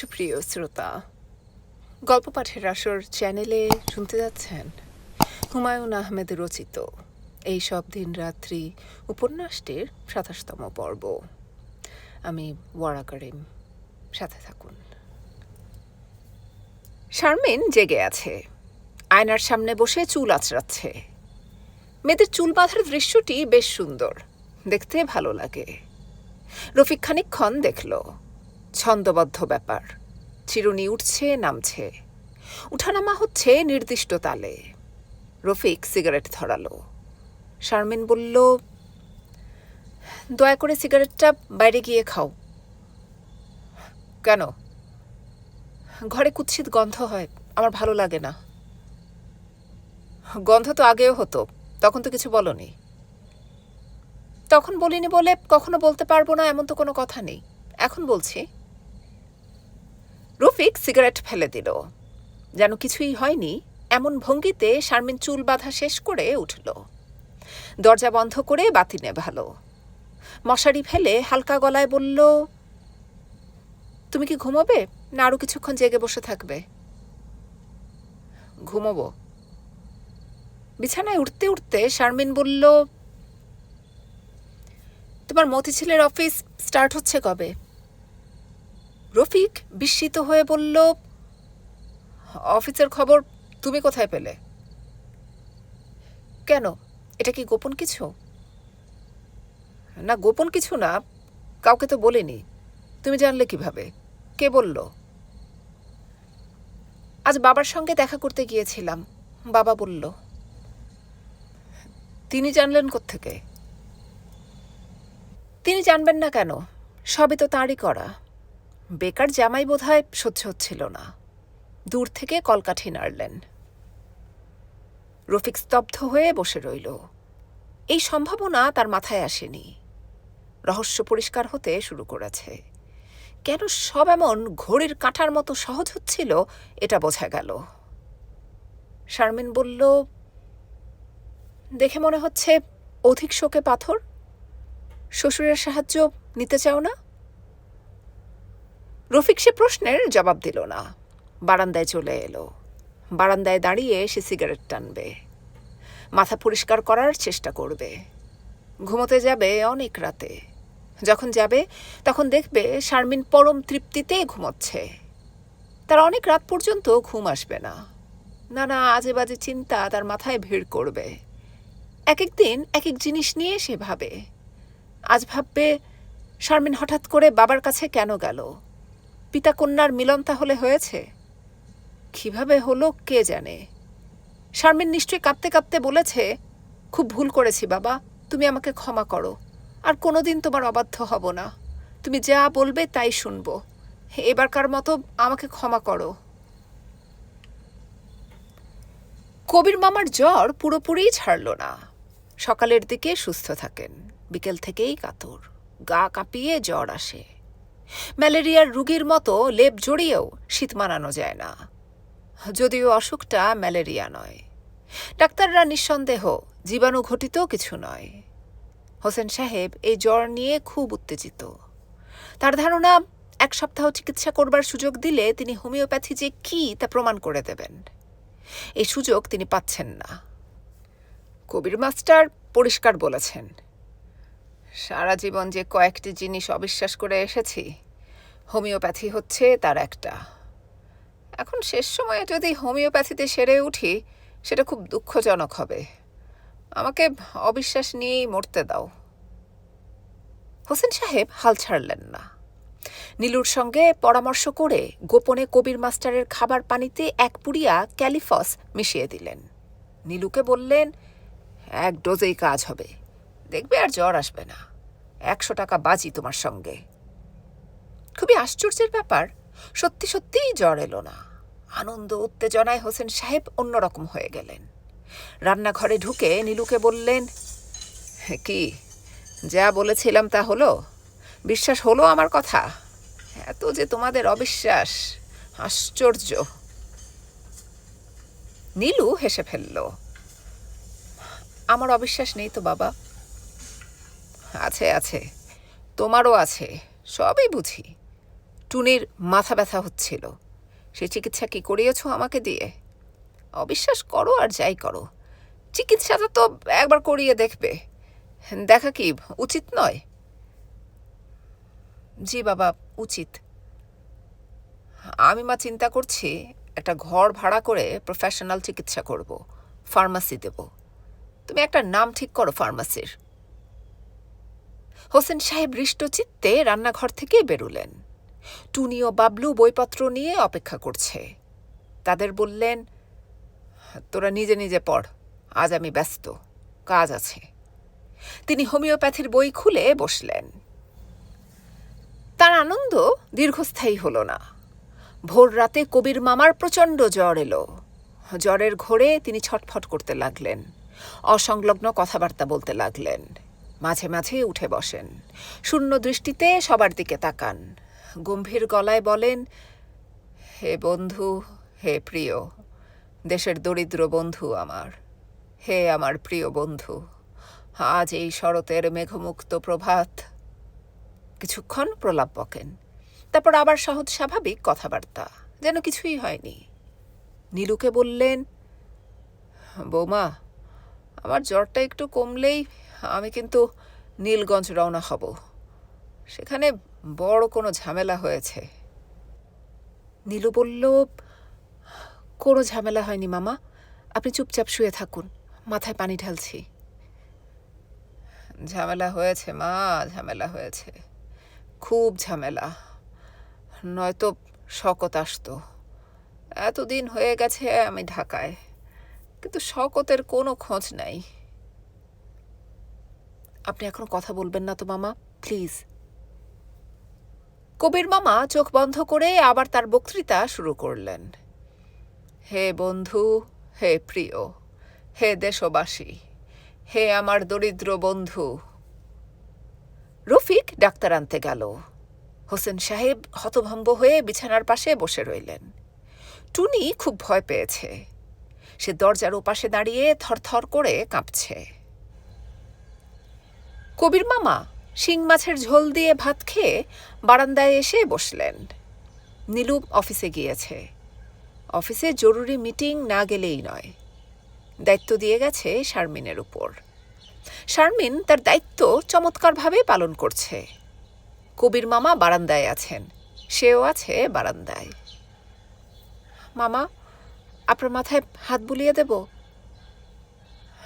সুপ্রিয় শ্রোতা, গল্প পাঠের আসর চ্যানেলে শুনতে যাচ্ছেন হুমায়ুন আহমেদ রচিত এই সব দিন রাত্রি উপন্যাসটির সাতাশতম পর্ব। আমি ওয়ারা করিম, সাথে থাকুন। শারমিন জেগে আছে, আয়নার সামনে বসে চুল আঁচড়াচ্ছে। মেয়েদের চুল বাঁধার দৃশ্যটি বেশ সুন্দর, দেখতে ভালো লাগে। রফিক খানিকক্ষণ দেখল ছন্দবদ্ধ ব্যাপার। চিরুনি উঠছে, নামছে। উঠানামা হচ্ছে নির্দিষ্ট তালে। রফিক সিগারেট ধরালো। শারমিন বলল, দয়া করে সিগারেটটা বাইরে গিয়ে খাও। কেন? ঘরে কুৎসিত গন্ধ হয়, আমার ভালো লাগে না। গন্ধ তো আগেও হতো, তখন তো কিছু বলনি। তখন বলিনি বলে কখনো বলতে পারব না, এমন তো কোনো কথা নেই। এখন বলছি। রফিক সিগারেট ফেলে দিল। যেন কিছুই হয়নি, এমন ভঙ্গিতে শারমিন চুল বাঁধা শেষ করে উঠল। দরজা বন্ধ করে বাতি নেভালো। মশারি ফেলে হালকা গলায় বলল, তুমি কি ঘুমোবে? না আরও কিছুক্ষণ জেগে বসে থাকবে। ঘুমোবো। বিছানায় উঠতে উঠতে শারমিন বলল, তোমার মতিঝিলের অফিস স্টার্ট হচ্ছে কবে? রফিক বিস্মিত হয়ে বলল, অফিসের খবর তুমি কোথায় পেলে? কেন? এটা কি গোপন কিছু? না, গোপন কিছু না, কাউকে তো বলিনি। তুমি জানলে কীভাবে? কে বলল? আজ বাবার সঙ্গে দেখা করতে গিয়েছিলাম। বাবা বলল, তিনি জানলেন থেকে তিনি জানবেন না কেন, সবই তো তাঁরই করা। বেকার জামাই বোধহয় সহ্য হচ্ছিল না। দূর থেকে কলকাঠি নাড়লেন। রফিক স্তব্ধ হয়ে বসে রইল। এই সম্ভাবনা তার মাথায় আসেনি। রহস্য পরিষ্কার হতে শুরু করেছে। কেন সব এমন ঘড়ির কাঁটার মতো সহজ হচ্ছিল, এটা বোঝা গেল। শারমিন বলল, দেখে মনে হচ্ছে অধিক শোকে পাথর? শ্বশুরের সাহায্য নিতে চাও না? রফিক সে প্রশ্নের জবাব দিল না। বারান্দায় চলে এলো। বারান্দায় দাঁড়িয়ে সে সিগারেট টানবে। মাথা পরিষ্কার করার চেষ্টা করবে। ঘুমোতে যাবে অনেক রাতে। যখন যাবে, তখন দেখবে শারমিন পরম তৃপ্তিতে ঘুমোচ্ছে। তার অনেক রাত পর্যন্ত ঘুম আসবে না। নানা আজে বাজে চিন্তা তার মাথায় ভিড় করবে। এক এক দিন এক এক জিনিস নিয়ে সে ভাবে। আজ ভাববে, শারমিন হঠাৎ করে বাবার কাছে কেন গেল? পিতা কন্যার মিলন তাহলে হয়েছে? কীভাবে হলো কে জানে? শারমিন নিশ্চয়ই কাঁপতে কাঁপতে বলেছে, খুব ভুল করেছি বাবা, তুমি আমাকে ক্ষমা করো। আর কোনোদিন তোমার অবাধ্য হব না। তুমি যা বলবে তাই শুনব। এবারকার মতো আমাকে ক্ষমা করো। কবির মামার জ্বর পুরোপুরিই ছাড়ল না। সকালের দিকে সুস্থ থাকেন। বিকেল থেকেই কাতর। গা কাঁপিয়ে জ্বর আসে। ম্যালেরিয়ার রুগীর মতো লেপ জড়িয়েও শীত মানানো যায় না। যদিও অসুখটা ম্যালেরিয়া নয়। ডাক্তাররা নিঃসন্দেহ জীবাণু ঘটিত কিছু নয়। হোসেন সাহেব এই জ্বর নিয়ে খুব উত্তেজিত। তার ধারণা, এক সপ্তাহ চিকিৎসা করবার সুযোগ দিলে তিনি হোমিওপ্যাথি যে কি তা প্রমাণ করে দেবেন। এই সুযোগ তিনি পাচ্ছেন না। কবির মাস্টার পরিষ্কার বলেছেন সারা জীবন যে কয়েকটি জিনিস অবিশ্বাস করে এসেছি, হোমিওপ্যাথি হচ্ছে তার একটা। এখন শেষ সময়ে যদি হোমিওপ্যাথিতে সেরে উঠি, সেটা খুব দুঃখজনক হবে। আমাকে অবিশ্বাস নিয়েই মরতে দাও। হোসেন সাহেব হাল ছাড়লেন না। নীলুর সঙ্গে পরামর্শ করে গোপনে কবির মাস্টারের খাবার পানিতে এক পুড়িয়া ক্যালিফস মিশিয়ে দিলেন। নীলুকে বললেন, এক ডোজেই কাজ হবে। দেখবে আর জ্বর আসবে না। একশো টাকা বাজি তোমার সঙ্গে। খুবই আশ্চর্যের ব্যাপার, সত্যি সত্যিই জ্বর এলো না। আনন্দ উত্তেজনায় হোসেন সাহেব অন্যরকম হয়ে গেলেন। রান্নাঘরে ঢুকে নীলুকে বললেন, কি, যা বলেছিলাম তা হলো? বিশ্বাস হলো আমার কথা? এত যে তোমাদের অবিশ্বাস, আশ্চর্য! নীলু হেসে ফেলল, আমার অবিশ্বাস নেই তো বাবা। আছে আছে। তোমারও আছে, সবই বুঝি। টুনির মাথা ব্যথা হচ্ছিল। সে চিকিৎসা কি করিয়েছ আমাকে দিয়ে? অবিশ্বাস করো আর যাই করো। চিকিৎসাটা তো একবার করিয়ে দেখবে। দেখা কি, উচিত নয়? জি বাবা, উচিত। আমি মা চিন্তা করছি, একটা ঘর ভাড়া করে প্রফেশনাল চিকিৎসা করব ফার্মাসি দেব। তুমি একটা নাম ঠিক করো ফার্মাসির হোসেন সাহেব হৃষ্টচিত্তে রান্নাঘর থেকে বেরুলেন। টুনি ও বাবলু বইপত্র নিয়ে অপেক্ষা করছে। তাদের বললেন, তোরা নিজে নিজে পড়, আজ আমি ব্যস্ত, কাজ আছে। তিনি হোমিওপ্যাথির বই খুলে বসলেন। তার আনন্দ দীর্ঘস্থায়ী হল না। ভোর রাতে কবির মামার প্রচণ্ড জ্বর এলো। জ্বরের ঘোরে তিনি ছটফট করতে লাগলেন, অসংলগ্ন কথাবার্তা বলতে লাগলেন। মাঝে মাঝে উঠে বসেন। শূন্য দৃষ্টিতে সবার দিকে তাকান। গম্ভীর গলায় বলেন, হে বন্ধু, হে প্রিয়, দেশের দরিদ্র বন্ধু আমার, হে আমার প্রিয় বন্ধু, আজ এই শরতের মেঘমুক্ত প্রভাত কিছুক্ষণ প্রলাপ বকেন। তারপর আবার সহজ স্বাভাবিক কথাবার্তা, যেন কিছুই হয়নি। নীলুকে বললেন, বৌমা, আমার জ্বরটা একটু কমলেই আমি কিন্তু নীলগঞ্জ রওনা হব। সেখানে বড় কোনো ঝামেলা হয়েছে। নীলু বলল, কোনো ঝামেলা হয়নি মামা। আপনি চুপচাপ শুয়ে থাকুন। মাথায় পানি ঢালছি। ঝামেলা হয়েছে মা, ঝামেলা হয়েছে। খুব ঝামেলা। নয়তো শকত আসতো। এতদিন হয়ে গেছে আমি ঢাকায়। কিন্তু শকতের কোনো খোঁজ নাই। আপনি এখন কথা বলবেন না তো, মামা। প্লিজ। কবির মামা চোখ বন্ধ করে আবার তার বক্তৃতা শুরু করলেন। হে বন্ধু, হে প্রিয়, হে দেশবাসী, হে আমার দরিদ্র বন্ধু। রফিক ডাক্তার আনতে গেল। হোসেন সাহেব হতভম্ব হয়ে বিছানার পাশে বসে রইলেন। টুনি খুব ভয় পেয়েছে। সে দরজার ওপাশে দাঁড়িয়ে থরথর করে কাঁপছে। কবির মামা শিং মাছের ঝোল দিয়ে ভাত খেয়ে বারান্দায় এসে বসলেন। নীলু অফিসে গিয়েছে। অফিসে জরুরি মিটিং না গেলেই নয়। দায়িত্ব দিয়ে গেছে শারমিনের উপর। শারমিন তার দায়িত্ব চমৎকারভাবে পালন করছে। কবির মামা বারান্দায় আছেন। সেও আছে বারান্দায়। মামা, আপনার মাথায় হাত বুলিয়ে দেব?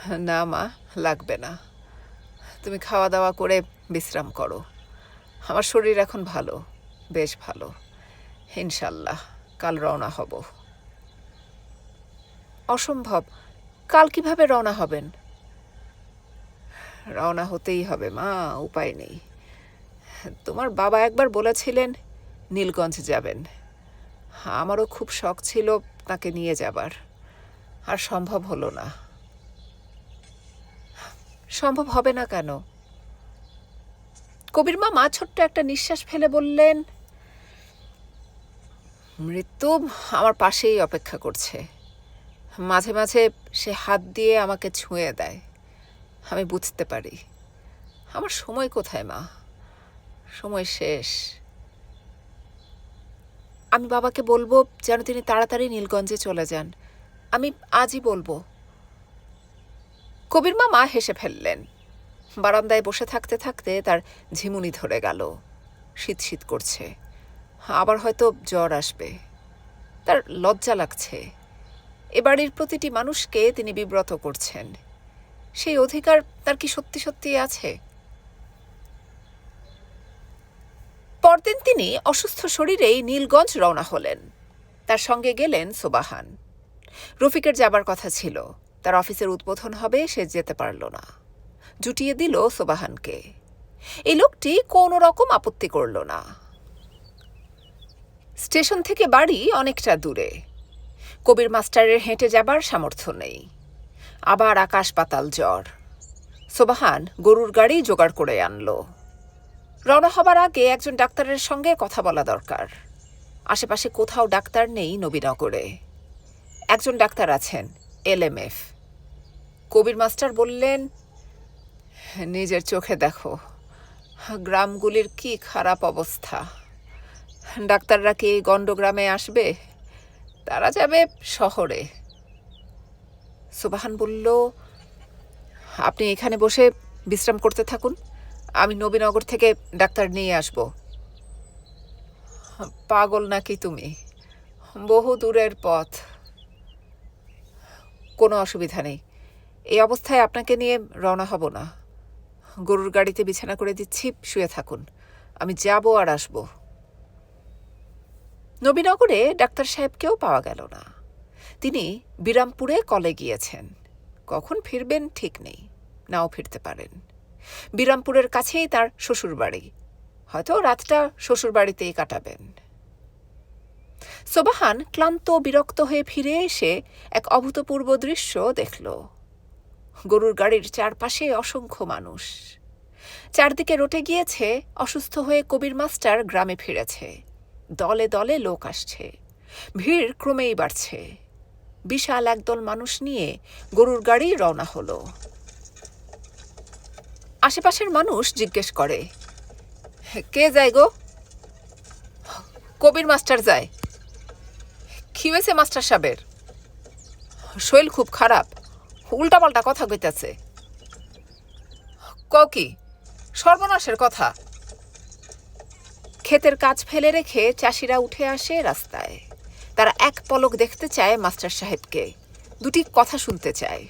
না মা, লাগবে না। তুমি খাওয়া দাওয়া করে বিশ্রাম করো। আমার শরীর এখন ভালো, বেশ ভালো। ইনশাল্লাহ কাল রওনা হব। অসম্ভব, কাল কীভাবে রওনা হবেন? রওনা হতেই হবে, মা, উপায় নেই। তোমার বাবা একবার বলেছিলেন, নীলগঞ্জ যাবেন। আমারও খুব শখ ছিল তাকে নিয়ে যাবার। আর সম্ভব হলো না। সম্ভব হবে না কেন? কবির মামা ছোট্ট একটা নিঃশ্বাস ফেলে বললেন, মৃত্যু আমার পাশেই অপেক্ষা করছে। মাঝে মাঝে সে হাত দিয়ে আমাকে ছুঁয়ে দেয়। আমি বুঝতে পারি। আমার সময় কোথায়, মা? সময় শেষ। আমি বাবাকে বলব যেন তিনি তাড়াতাড়ি নীলগঞ্জে চলে যান। আমি আজই বলব। কবির মামা হেসে ফেললেন। বারান্দায় বসে থাকতে থাকতে তার ঝিমুনি ধরে গেল। শীত শীত করছে। আবার হয়তো জ্বর আসবে। তার লজ্জা লাগছে। এ বাড়ির প্রতিটি মানুষকে তিনি বিব্রত করছেন। সেই অধিকার তার কি সত্যি সত্যি আছে? পরদিন তিনি অসুস্থ শরীরেই নীলগঞ্জ রওনা হলেন। তার সঙ্গে গেলেন সোবাহান। রফিকের যাবার কথা ছিল। তার অফিসের উদ্বোধন হবে, সে যেতে পারল না। জুটিয়ে দিল সোবাহানকে। এই লোকটি কোনো রকম আপত্তি করল না। স্টেশন থেকে বাড়ি অনেকটা দূরে। কবির মাস্টারের হেঁটে যাবার সামর্থ্য নেই। আবার আকাশ পাতাল জ্বর। সোবাহান গরুর গাড়ি জোগাড় করে আনল। রওনা হবার আগে একজন ডাক্তারের সঙ্গে কথা বলা দরকার। আশেপাশে কোথাও ডাক্তার নেই নবীনগরে। একজন ডাক্তার আছেন এলএমএফ। কবির মাস্টার বললেন, নিজের চোখে দেখো, গ্রামগুলির কি খারাপ অবস্থা। ডাক্তাররা কি গণ্ডগ্রামে আসবে? তারা যাবে শহরে। সুবাহান বলল, আপনি এখানে বসে বিশ্রাম করতে থাকুন। আমি নবীনগর থেকে ডাক্তার নিয়ে আসব। পাগল নাকি তুমি? বহু দূরের পথ। কোনো অসুবিধা নেই। এই অবস্থায় আপনাকে নিয়ে রওনা হব না। গরুর গাড়িতে বিছানা করে দিচ্ছি, শুয়ে থাকুন। আমি যাব আর আসব। নবীনগরে ডাক্তার সাহেবকেও পাওয়া গেল না। তিনি বিরামপুরে কলে গিয়েছেন। কখন ফিরবেন ঠিক নেই, নাও ফিরতে পারেন। বিরামপুরের কাছেই তার শ্বশুরবাড়ি। হয়তো রাতটা শ্বশুরবাড়িতেই কাটাবেন। সোবাহান ক্লান্ত, বিরক্ত হয়ে ফিরে এসে এক অভূতপূর্ব দৃশ্য দেখল। গরুর গাড়ির চারপাশে অসংখ্য মানুষ। চারদিকে রটে গিয়েছে অসুস্থ হয়ে কবির মাস্টার গ্রামে ফিরেছে। দলে দলে লোক আসছে। ভিড় ক্রমেই বাড়ছে। বিশাল একদল মানুষ নিয়ে গরুর গাড়ি রওনা হলো। আশেপাশের মানুষ জিজ্ঞেস করে, কে যায় গো? কবির মাস্টার যায়। হয়েছে মাস্টার সাহেবের। শৈল খুব খারাপ। উল্টাপাল্টা কথা কইতাছে। ক, সর্বনাশের কথা। ক্ষেতের কাজ ফেলে রেখে চাষিরা উঠে আসে রাস্তায়। তারা এক পলক দেখতে চায় মাস্টার সাহেবকে। দুটি কথা শুনতে চায়।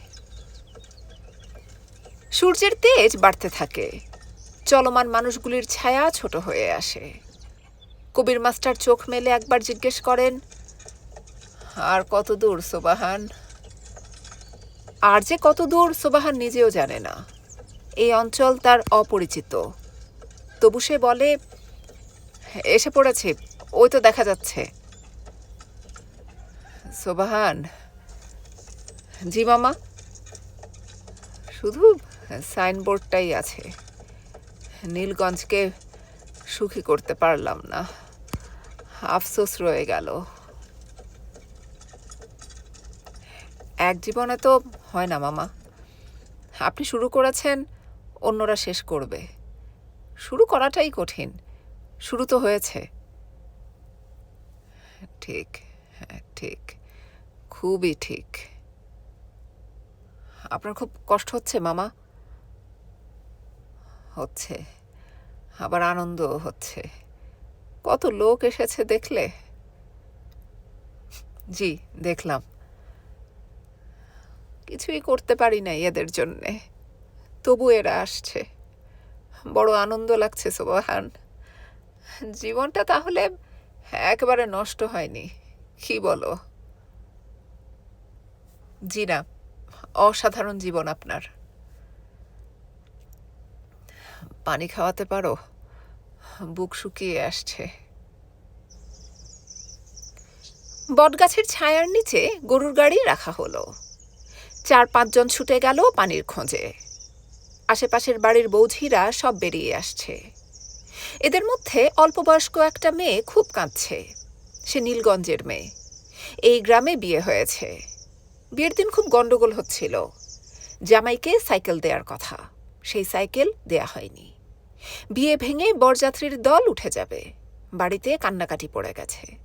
সূর্যের তেজ বাড়তে থাকে। চলমান মানুষগুলির ছায়া ছোট হয়ে আসে। কবির মাস্টার চোখ মেলে একবার জিজ্ঞেস করেন আর কত দূর, সোবাহান? আর যে কত দূর, সোবাহান নিজেও জানে না। এই অঞ্চল তার অপরিচিত। তবু সে বলে, এসে পড়েছে, ওই তো দেখা যাচ্ছে। সোবাহান, জি মামা। শুধু সাইনবোর্ডটাই আছে। নীলগঞ্জকে সুখী করতে পারলাম না। আফসোস রয়ে গেল। এক জীবনে তো হয় না, মামা। আপনি শুরু করেছেন, অন্যরা শেষ করবে। শুরু করাটাই কঠিন। শুরু তো হয়েছে। ঠিক হ্যাঁ ঠিক। খুবই ঠিক। আপনার খুব কষ্ট হচ্ছে, মামা? হচ্ছে। আবার আনন্দ হচ্ছে। কত লোক এসেছে দেখলে? জি, দেখলাম। কিছুই করতে পারি না এদের জন্যে। তবু এরা আসছে। বড় আনন্দ লাগছে, সোবাহান। জীবনটা তাহলে একেবারে নষ্ট হয়নি, কি বলো? জি না অসাধারণ জীবন আপনার। পানি খাওয়াতে পারো? বুক শুকিয়ে আসছে। বটগাছের ছায়ার নিচে গরুর গাড়ি রাখা হলো। চার পাঁচজন ছুটে গেল পানির খোঁজে। আশেপাশের বাড়ির বৌঝিরা সব বেরিয়ে আসছে। এদের মধ্যে অল্পবয়স্ক একটা মেয়ে খুব কাঁদছে। সে নীলগঞ্জের মেয়ে। এই গ্রামে বিয়ে হয়েছে। বিয়ের দিন খুব গন্ডগোল হচ্ছিল। জামাইকে সাইকেল দেওয়ার কথা। সেই সাইকেল দেয়া হয়নি। বিয়ে ভেঙে বরযাত্রীর দল উঠে যাবে। বাড়িতে কান্নাকাটি পড়ে গেছে।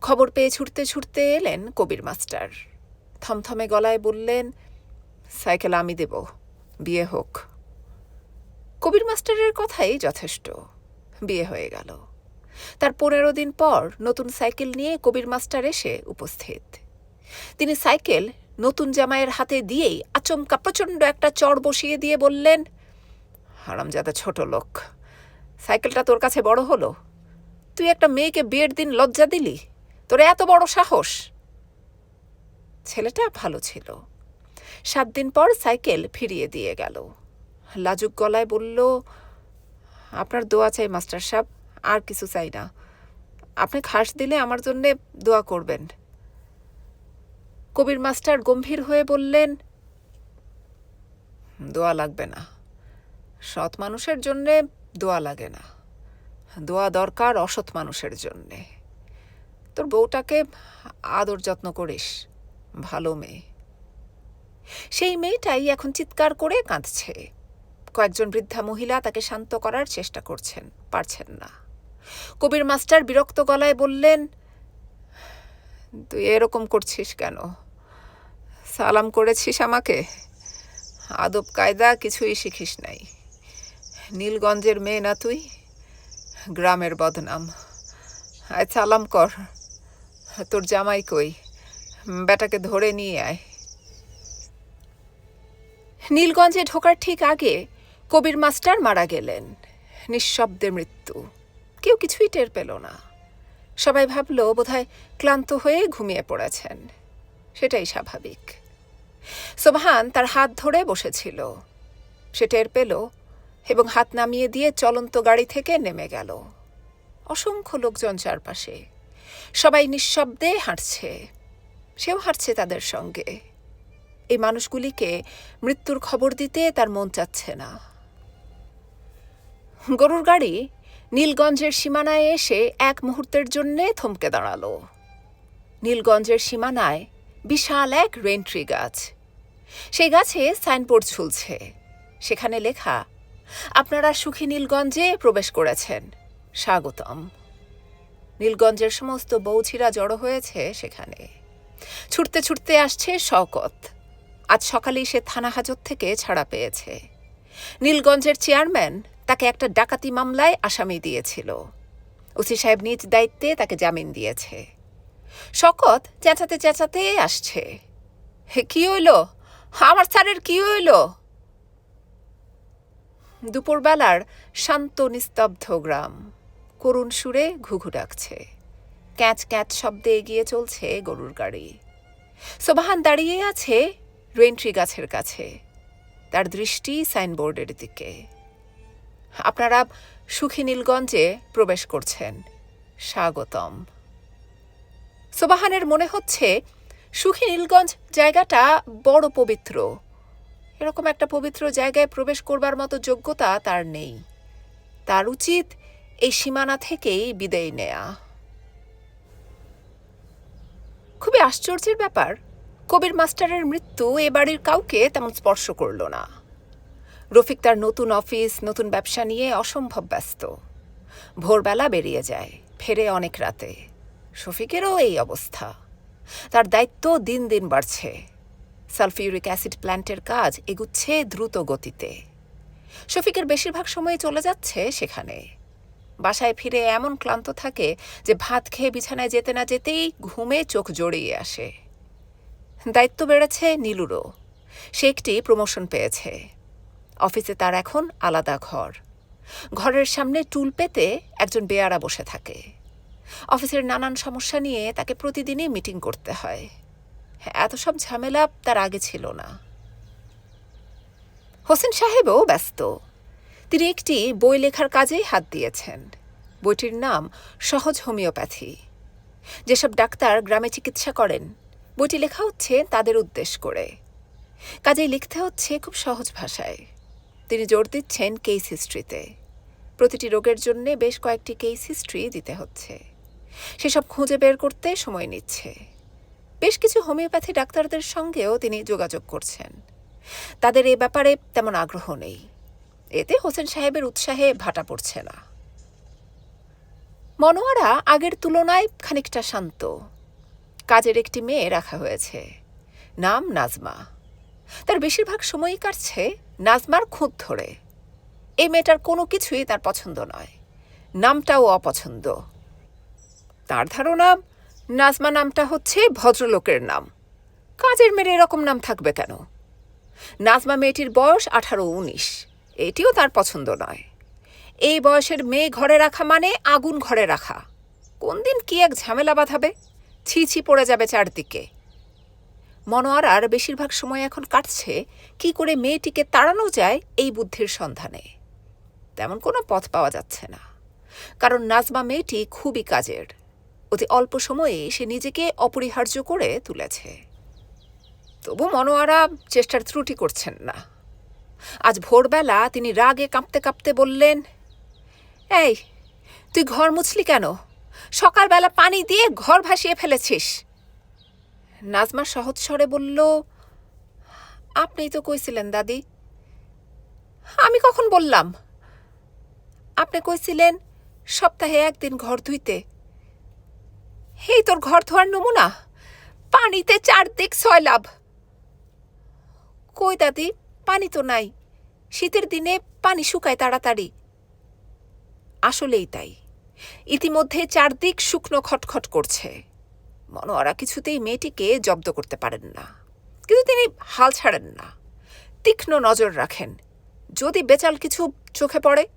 খবর পেয়ে ছুটতে ছুটতে এলেন কবির মাস্টার। থমথমে গলায় বললেন, সাইকেল আমি দেব, বিয়ে হোক। কবির মাস্টারের কথাই যথেষ্ট, বিয়ে হয়ে গেল। তার পনেরো দিন পর নতুন সাইকেল নিয়ে কবির মাস্টার এসে উপস্থিত। তিনি সাইকেল নতুন জামাইয়ের হাতে দিয়েই আচমকা প্রচণ্ড একটা চড় বসিয়ে দিয়ে বললেন, হারামজাদা ছোট লোক, সাইকেলটা তোর কাছে বড় হলো। তুই একটা মেয়েকে বিয়ের দিন লজ্জা দিলি? তোর এত বড় সাহস ছেলেটা ভালো ছিল। সাত দিন পর সাইকেল ফিরিয়ে দিয়ে গেল। লাজুক গলায় বলল, আপনার দোয়া চাই, মাস্টার সাহেব, আর কিছু চাই না। আপনি খাস দিলে আমার জন্যে দোয়া করবেন। কবির মাস্টার গম্ভীর হয়ে বললেন, দোয়া লাগবে না। সৎ মানুষের জন্যে দোয়া লাগে না। দোয়া দরকার অসৎ মানুষের জন্যে। তোর বউটাকে আদর যত্ন করিস। ভালো মেয়ে। সেই মেয়েটাই এখন চিৎকার করে কাঁদছে। কয়েকজন বৃদ্ধা মহিলা তাকে শান্ত করার চেষ্টা করছেন, পারছেন না। কবির মাস্টার বিরক্ত গলায় বললেন, তুই এরকম করছিস কেন? সালাম করেছিস আমাকে? আদব কায়দা কিছুই শিখিস নাই। নীলগঞ্জের মেয়ে না তুই? গ্রামের বদনাম। আয় সালাম কর। তোর জামাই কই? বেটাকে ধরে নিয়ে আয়। নীলগঞ্জে ঢোকার ঠিক আগে কবির মাস্টার মারা গেলেন। নিঃশব্দে মৃত্যু। কেউ কিছুই টের পেল না। সবাই ভাবল, বোধহয় ক্লান্ত হয়ে ঘুমিয়ে পড়েছেন। সেটাই স্বাভাবিক। সোবহান তার হাত ধরে বসেছিল। সে টের পেল এবং হাত নামিয়ে দিয়ে চলন্ত গাড়ি থেকে নেমে গেল। অসংখ্য লোকজন চারপাশে। সবাই নিঃশব্দে হাঁটছে। সেও হারছে তাদের সঙ্গে। এই মানুষগুলিকে মৃত্যুর খবর দিতে তার মন চাচ্ছে না। গরুর গাড়ি নীলগঞ্জের সীমানায় এসে এক মুহূর্তের জন্যে থমকে দাঁড়াল। নীলগঞ্জের সীমানায় বিশাল এক রেন্ট্রি গাছ। সেই গাছে সাইনবোর্ড ঝুলছে। সেখানে লেখা, আপনারা সুখী নীলগঞ্জে প্রবেশ করেছেন। স্বাগতম। নীলগঞ্জের সমস্ত বৌছিরা জড়ো হয়েছে সেখানে। ছুটতে ছুটতে আসছে শওকত। আজ সকালেই সে থানা হাজত থেকে ছাড়া পেয়েছে। নীলগঞ্জের চেয়ারম্যান তাকে একটা ডাকাতি মামলায় আসামি দিয়েছিল। ওসি সাহেব নিজ দায়িত্বে তাকে জামিন দিয়েছে। শকত চেঁচাতে চেঁচাতে আসছে। হে, কি হইল? আমার স্যারের কি হইল? দুপুরবেলার শান্ত, নিস্তব্ধ গ্রাম। করুণ সুরে ঘুঘু ডাকছে। ক্যাচ ক্যাচ শব্দে এগিয়ে চলছে গরুর গাড়ি। সোবাহান দাঁড়িয়ে আছে রেন্ট্রি গাছের কাছে, তার দৃষ্টি সাইনবোর্ডের দিকে। আপনারা সুখী নীলগঞ্জে প্রবেশ করছেন। স্বাগতম। সোবাহানের মনে হচ্ছে সুখী নীলগঞ্জ জায়গাটা বড় পবিত্র। এরকম একটা পবিত্র জায়গায় প্রবেশ করবার মতো যোগ্যতা তার নেই। তার উচিত এই সীমানা থেকেই বিদায় নেয়া। খুবই আশ্চর্যের ব্যাপার, কবির মাস্টারের মৃত্যু এ বাড়ির কাউকে তেমন স্পর্শ করল না। রফিক তার নতুন অফিস, নতুন ব্যবসা নিয়ে অসম্ভব ব্যস্ত। ভোরবেলা বেরিয়ে যায়, ফেরে অনেক রাতে। শফিকেরও এই অবস্থা। তার দায়িত্ব দিন দিন বাড়ছে। সালফিউরিক অ্যাসিড প্ল্যান্টের কাজ এগুচ্ছে দ্রুত গতিতে। শফিকের বেশিরভাগ সময় চলে যাচ্ছে সেখানে। বাসায় ফিরে এমন ক্লান্ত থাকে যে ভাত খেয়ে বিছানায় যেতে না যেতেই ঘুমে চোখ জড়িয়ে আসে। দায়িত্ব বেড়েছে নীলুরও। সে একটি প্রমোশন পেয়েছে। অফিসে তার এখন আলাদা ঘর। ঘরের সামনে টুল পেতে একজন বেয়ারা বসে থাকে। অফিসের নানান সমস্যা নিয়ে তাকে প্রতিদিনই মিটিং করতে হয়। এত সব ঝামেলা তার আগে ছিল না। হোসেন সাহেবও ব্যস্ত। তিনি একটি বই লেখার কাজেই হাত দিয়েছেন। বইটির নাম সহজ হোমিওপ্যাথি। যেসব ডাক্তার গ্রামে চিকিৎসা করেন, বইটি লেখা হচ্ছে তাদের উদ্দেশ্য করে। কাজেই লিখতে হচ্ছে খুব সহজ ভাষায়। তিনি জোর দিচ্ছেন কেস হিস্ট্রিতে। প্রতিটি রোগের জন্য বেশ কয়েকটি কেস হিস্ট্রি দিতে হচ্ছে। সেসব খুঁজে বের করতে সময় নিচ্ছে। বেশ কিছু হোমিওপ্যাথি ডাক্তারদের সঙ্গেও তিনি যোগাযোগ করছেন। তাদের এ ব্যাপারে তেমন আগ্রহ নেই। এতে হোসেন সাহেবের উৎসাহে ভাটা পড়ছে না। মনোয়ারা আগের তুলনায় খানিকটা শান্ত। কাজের একটি মেয়ে রাখা হয়েছে। নাম নাজমা। তার বেশিরভাগ সময়ই কাটছে নাজমার খুঁত ধরে। এই মেয়েটার কোনো কিছুই তার পছন্দ নয়। নামটাও অপছন্দ। তার ধারণা, নাজমা নামটা হচ্ছে ভদ্রলোকের নাম। কাজের মেয়ের এরকম নাম থাকবে কেন? নাজমা মেয়েটির বয়স আঠারো উনিশ। এটিও তার পছন্দ নয়। এই বয়সের মেয়ে ঘরে রাখা মানে আগুন ঘরে রাখা। কোন দিন কি এক ঝামেলা বাঁধাবে? ছি ছি পড়ে যাবে চারদিকে। মনোয়ারার বেশিরভাগ সময় এখন কাটছে কি করে মেয়েটিকে তাড়ানো যায় এই বুদ্ধির সন্ধানে। তেমন কোনো পথ পাওয়া যাচ্ছে না। কারণ নাজমা মেয়েটি খুবই কাজের। অতি অল্প সময়ে সে নিজেকে অপরিহার্য করে তুলেছে। তবু মনোয়ারা চেষ্টার ত্রুটি করছেন না। আজ ভোরবেলা তিনি রাগে কাঁপতে কাঁপতে বললেন, এই, তুই ঘর মুছলি কেন? সকালবেলা পানি দিয়ে ঘর ভাসিয়ে ফেলেছিস। নাজমা সহজ স্বরে বলল, আপনিই তো কইছিলেন দাদি। আমি কখন বললাম? আপনি কইছিলেন সপ্তাহে একদিন ঘর ধুইতে। এই তোর ঘর ধোয়ার নমুনা? পানিতে চারদিক সয়লাভ কই দাদি? পানি তো নাই। শীতের দিনে পানি শুকায় তাড়াতাড়ি। আসলেই তাই। ইতিমধ্যে চারদিক শুকনো খটখট করছে। মনোয়ারা কিছুতেই মেয়েটিকে জব্দ করতে পারেন না। কিন্তু তিনি হাল ছাড়েন না। তীক্ষ্ণ নজর রাখেন। যদি বেচাল কিছু চোখে পড়ে?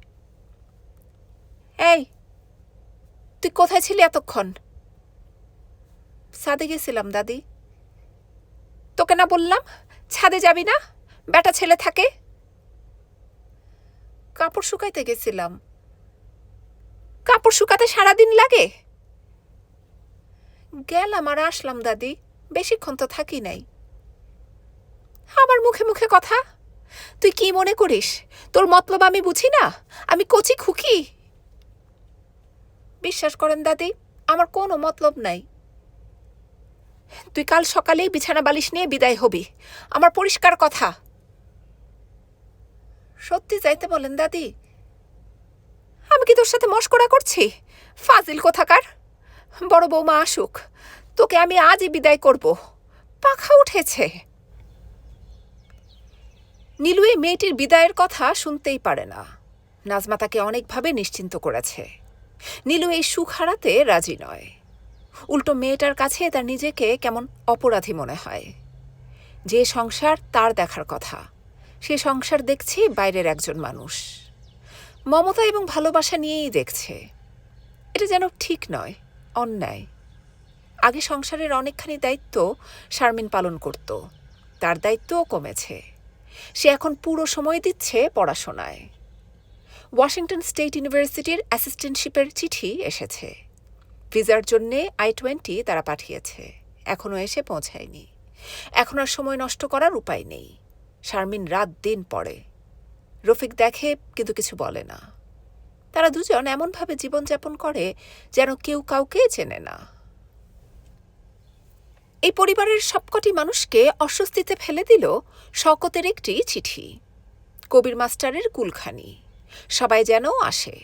এই, তুই কোথায় ছিলি এতক্ষণ? ছাদে গেছিলাম, দাদি। তোকে না বললাম, ছাদে যাবি না? বেটা ছেলে থাকে? কাপড় শুকাইতে গেছিলাম। কাপড় শুকাতে সারাদিন লাগে? গেলাম আর আসলাম দাদি, বেশিক্ষণ তো থাকি নাই। আমার মুখে মুখে কথা, তুই কি মনে করিস? তোর মতলব আমি বুঝি না? আমি কচি খুকি? বিশ্বাস করেন দাদি, আমার কোনো মতলব নাই। তুই কাল সকালেই বিছানা বালিশ নিয়ে বিদায় হবি। আমার পরিষ্কার কথা। সত্যি যাইতে বলেন, দাদি। আমি কি তোর সাথে মস্করা করছি? ফাজিল কোথাকার? বড় বৌমা আসুক, তোকে আমি আজই বিদায় করব। পাখা উঠেছে। নীলু এই মেয়েটির বিদায়ের কথা শুনতেই পারে না। নাজমা তাকে অনেকভাবে নিশ্চিন্ত করেছে। নীলু এই সুখ হারাতে রাজি নয়। উল্টো মেয়েটার কাছে তার নিজেকে কেমন অপরাধী মনে হয়। যে সংসার তার দেখার কথা। সে সংসার দেখছে বাইরের একজন মানুষ। মমতা এবং ভালোবাসা নিয়েই দেখছে। এটা যেন ঠিক নয়, অন্যায়। আগে সংসারের অনেকখানি দায়িত্ব শারমিন পালন করত। তার দায়িত্বও কমেছে। সে এখন পুরো সময় দিচ্ছে পড়াশোনায়। ওয়াশিংটন স্টেট ইউনিভার্সিটির অ্যাসিস্ট্যান্টশিপের চিঠি এসেছে। ভিসার জন্যে আই টোয়েন্টি তারা পাঠিয়েছে। এখনও এসে পৌঁছায়নি। এখন আর সময় নষ্ট করার উপায় নেই। শারমিন রাত দিন পড়ে। রফিক দেখে, কিন্তু কিছু বলে না। তারা দুজন এমনভাবে জীবনযাপন করে যেন কেউ কাউকে চেনে না। এই পরিবারের সবকটি মানুষকে অস্বস্তিতে ফেলে দিল শকতের একটি চিঠি। কবির মাস্টারের কুলখানি। সবাই যেন আসে।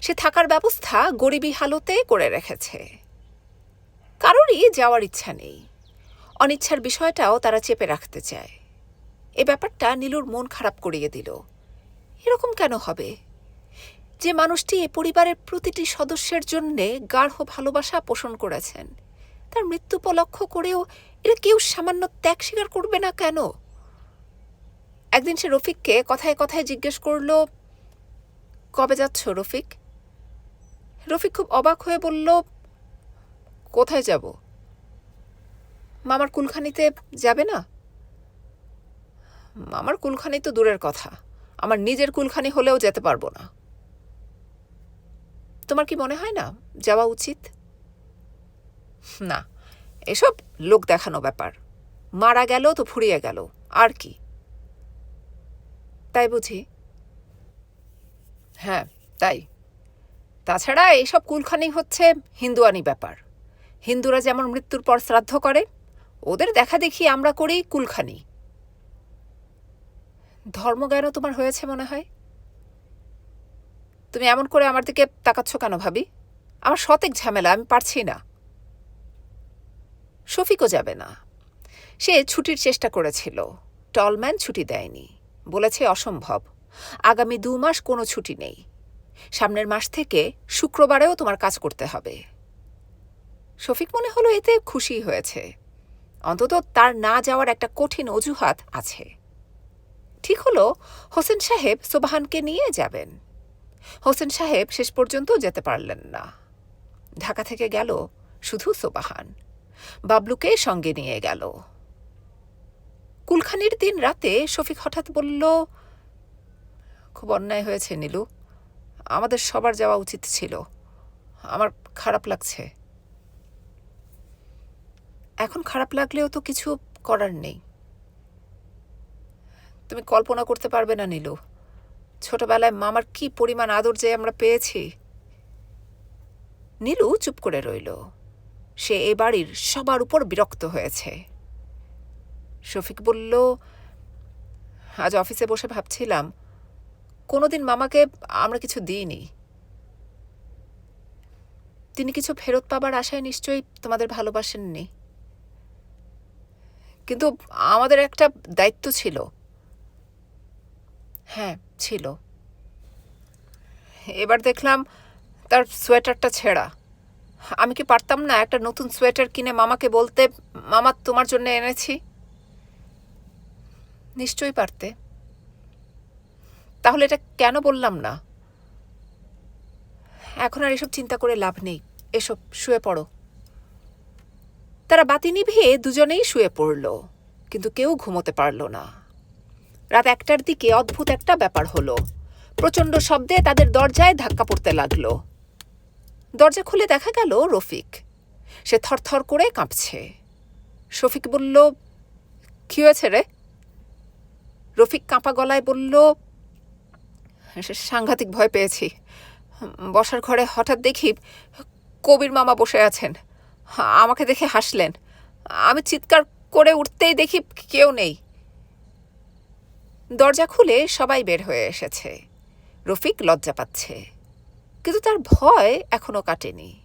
সে থাকার ব্যবস্থা গরিবী হালতে করে রেখেছে। কারোরই যাওয়ার ইচ্ছা নেই। অনিচ্ছার বিষয়টাও তারা চেপে রাখতে চায়। এ ব্যাপারটা নীলুর মন খারাপ করিয়ে দিল। এরকম কেন হবে? যে মানুষটি এ পরিবারের প্রতিটি সদস্যের জন্যে গাঢ় ভালোবাসা পোষণ করেছেন, তার মৃত্যু উপলক্ষ করেও এরা কেউ সামান্য ত্যাগ স্বীকার করবে না কেন? একদিন সে রফিককে কথায় কথায় জিজ্ঞেস করল, কবে যাচ্ছ রফিক? রফিক খুব অবাক হয়ে বলল, কোথায় যাব? মামার কুলখানিতে যাবে না? মামার কুলখানি তো দূরের কথা। আমার নিজের কুলখানি হলেও যেতে পারব না। তোমার কি মনে হয় না, যাওয়া উচিত? না, এসব লোক দেখানো ব্যাপার। মারা গেল তো ফুরিয়ে গেল, আর কি? তাই বুঝি? হ্যাঁ তাই। তাছাড়া এইসব কুলখানি হচ্ছে হিন্দুয়ানি ব্যাপার। হিন্দুরা যেমন মৃত্যুর পর শ্রাদ্ধ করে, ওদের দেখা দেখি আমরা করি কুলখানি। ধর্মজ্ঞানও তোমার হয়েছে মনে হয়? তুমি এমন করে আমার দিকে তাকাচ্ছ কেন ভাবি? আমার শতেক ঝামেলা, আমি পারছি না। শফিকও যাবে না। সে ছুটির চেষ্টা করেছিল। টলম্যান ছুটি দেয়নি। বলেছে অসম্ভব। আগামী দু মাস কোনো ছুটি নেই। সামনের মাস থেকে শুক্রবারেও তোমার কাজ করতে হবে। শফিক মনে হলো এতে খুশি হয়েছে। অন্তত তার না যাওয়ার একটা কঠিন অজুহাত আছে। ঠিক হলো, হোসেন সাহেব সোবাহানকে নিয়ে যাবেন। হোসেন সাহেব শেষ পর্যন্ত যেতে পারলেন না। ঢাকা থেকে গেল শুধু সোবাহান। বাবলুকে সঙ্গে নিয়ে গেল। কুলখানির দিন রাতে শফিক হঠাৎ বলল, খুব অন্যায় হয়েছে নীলু। আমাদের সবার যাওয়া উচিত ছিল। আমার খারাপ লাগছে। এখন খারাপ লাগলেও তো কিছু করার নেই। তুমি কল্পনা করতে পারবে না, নীলু। ছোটবেলায় মামার কি পরিমাণ আদর যে আমরা পেয়েছি। নীলু চুপ করে রইল। সে এ বাড়ির সবার উপর বিরক্ত হয়েছে। শফিক বলল, আজ অফিসে বসে ভাবছিলাম, কোনোদিন মামাকে আমরা কিছু দিইনি। তিনি কিছু ফেরত পাবার আশায় নিশ্চয়ই তোমাদের ভালোবাসেননি। কিন্তু আমাদের একটা দায়িত্ব ছিল হ্যাঁ ছিল। এবার দেখলাম তার সোয়েটারটা ছেঁড়া। আমি কি পারতাম না একটা নতুন সোয়েটার কিনে মামাকে বলতে, মামা, তোমার জন্য এনেছি? নিশ্চয়ই পারতে। তাহলে এটা কেন বললাম না? এখন আর এসব চিন্তা করে লাভ নেই। এসব শুয়ে পড়ো। তারা বাতি নিভিয়ে দুজনেই শুয়ে পড়ল, কিন্তু কেউ ঘুমোতে পারল না। রাত একটার দিকে অদ্ভুত একটা ব্যাপার হলো। প্রচণ্ড শব্দে তাদের দরজায় ধাক্কা পড়তে লাগল। দরজা খুলে দেখা গেল রফিক। সে থরথর করে কাঁপছে। শফিক বলল, কি হয়েছে রে? রফিক কাঁপা গলায় বলল, "সে সাংঘাতিক ভয় পেয়েছি। বসার ঘরে হঠাৎ দেখি কবির মামা বসে আছেন। আমাকে দেখে হাসলেন। আমি চিৎকার করে উঠতেই দেখি কেউ নেই। দরজা খুলে সবাই বের হয়ে এসেছে। রফিক লজ্জা পাচ্ছে। কিন্তু তার ভয় এখনও কাটেনি।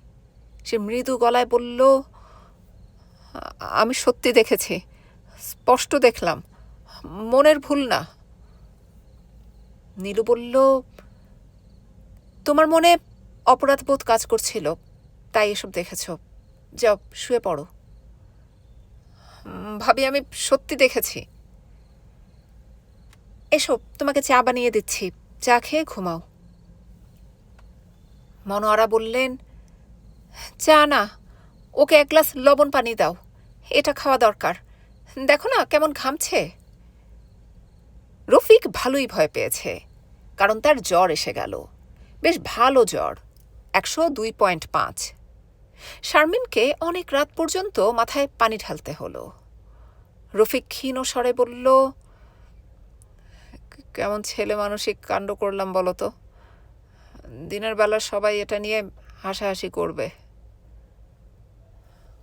সে মৃদু গলায় বলল, আমি সত্যি দেখেছি, স্পষ্ট দেখলাম, মনের ভুল না। নীলু বলল, তোমার মনে অপরাধবোধ কাজ করছিল, তাই এসব দেখেছ। যাও, শুয়ে পড়ো। ভাবি, আমি সত্যি দেখেছি এসো, তোমাকে চা বানিয়ে দিচ্ছি। চা খেয়ে ঘুমাও। মনোয়ারা বললেন, চা না, ওকে এক গ্লাস লবণ পানি দাও, এটা খাওয়া দরকার। দেখো না, কেমন ঘামছে। রফিক ভালোই ভয় পেয়েছে, কারণ তার জ্বর এসে গেল। বেশ ভালো জ্বর, একশো দুই পয়েন্ট পাঁচ। শারমিনকে অনেক রাত পর্যন্ত মাথায় পানি ঢালতে হলো। রফিক ক্ষীণ স্বরে বলল কেমন ছেলে মানসিক কাণ্ড করলাম বলো তো? দিনের বেলা সবাই এটা নিয়ে হাসাহাসি করবে।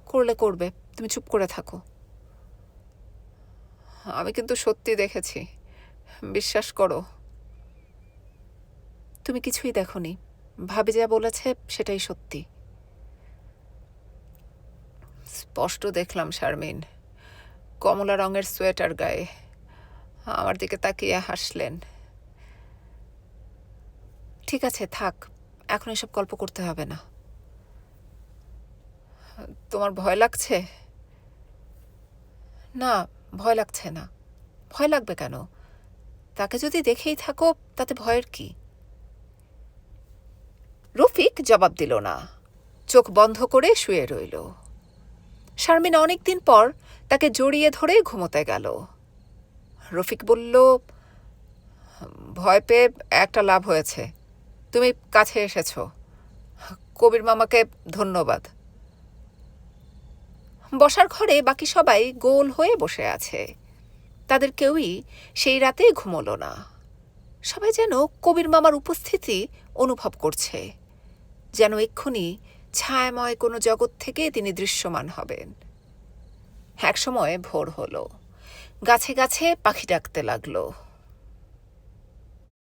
করলে করবে, তুমি চুপ করে থাকো। আমি কিন্তু সত্যি দেখেছি, বিশ্বাস করো। তুমি কিছুই দেখনি, ভাবি যা বলেছে সেটাই সত্যি। স্পষ্ট দেখলাম শারমিন, কমলা রঙের সোয়েটার গায়ে। আমার দিকে তাকিয়ে হাসলেন। ঠিক আছে, থাক, এখন এসব গল্প করতে হবে না। তোমার ভয় লাগছে? না, ভয় লাগছে না। ভয় লাগবে কেন? তাকে যদি দেখেই থাকো, তাতে ভয়ের কি? রফিক জবাব দিল না। চোখ বন্ধ করে শুয়ে রইল। শারমিন অনেকদিন পর তাকে জড়িয়ে ধরে ঘুমোতে গেল। রফিক বলল, ভয় পেয়ে একটা লাভ হয়েছে। তুমি কাছে এসেছ। কবির মামাকে ধন্যবাদ। বসার ঘরে বাকি সবাই গোল হয়ে বসে আছে। তাদের কেউই সেই রাতে ঘুমোলো না। সবাই যেন কবির মামার উপস্থিতি অনুভব করছে। যেন এক্ষুনি ছায়াময় কোনো জগৎ থেকে তিনি দৃশ্যমান হবেন। একসময় ভোর হলো। গাছে গাছে পাখি ডাকতে লাগল।